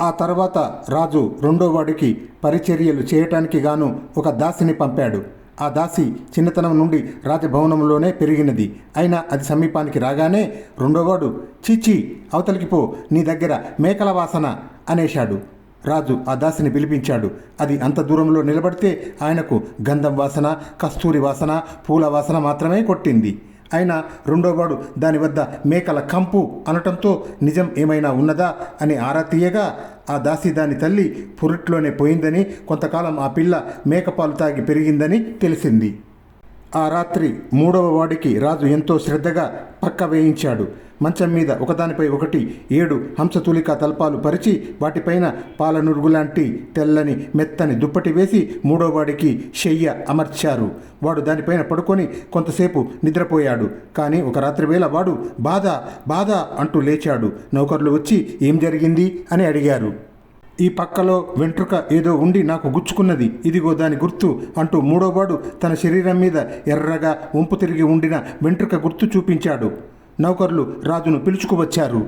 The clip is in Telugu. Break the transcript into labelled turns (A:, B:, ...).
A: ఆ తర్వాత రాజు రెండోవాడికి పరిచర్యలు చేయటానికి గాను ఒక దాసిని పంపాడు. ఆ దాసి చిన్నతనం నుండి రాజభవనంలోనే పెరిగినది. అయినా అది సమీపానికి రాగానే రెండోవాడు చీచి అవతలికి పో నీ దగ్గర మేకల వాసన అనేశాడు. రాజు ఆ దాసిని పిలిపించాడు. అది అంత దూరంలో నిలబడితే ఆయనకు గంధం వాసన కస్తూరి వాసన పూల వాసన మాత్రమే కొట్టింది. అయినా రెండోవాడు దాని వద్ద మేకల కంపు అనటంతో నిజం ఏమైనా ఉన్నదా అని ఆరా తీయగా ఆ దాసి దాని తల్లి పురిట్లోనే పోయిందని కొంతకాలం ఆ పిల్ల మేకపాలు తాగి పెరిగిందని తెలిసింది. ఆ రాత్రి మూడవ వాడికి రాజు ఎంతో శ్రద్ధగా పక్క వేయించాడు. మంచం మీద ఒకదానిపై ఒకటి ఏడు హంసతులిక తల్పాలు పరిచి వాటిపైన పాల నురుగులాంటి తెల్లని మెత్తని దుప్పటి వేసి మూడోవాడికి శయ్య అమర్చారు. వాడు దానిపైన పడుకొని కొంతసేపు నిద్రపోయాడు. కానీ ఒక రాత్రి వేళ వాడు బాధ బాధ అంటూ లేచాడు. నౌకర్లు వచ్చి ఏం జరిగింది అని అడిగారు. ఈ పక్కలో వెంట్రుక ఏదో ఉండి నాకు గుచ్చుకున్నది. ఇదిగో దాని గుర్తు అంటూ మూడోవాడు తన శరీరం మీద ఎర్రగా వంపు తిరిగి ఉండిన వెంట్రుక గుర్తు చూపించాడు. నౌకర్లు రాజును పిలుచుకువచ్చారు.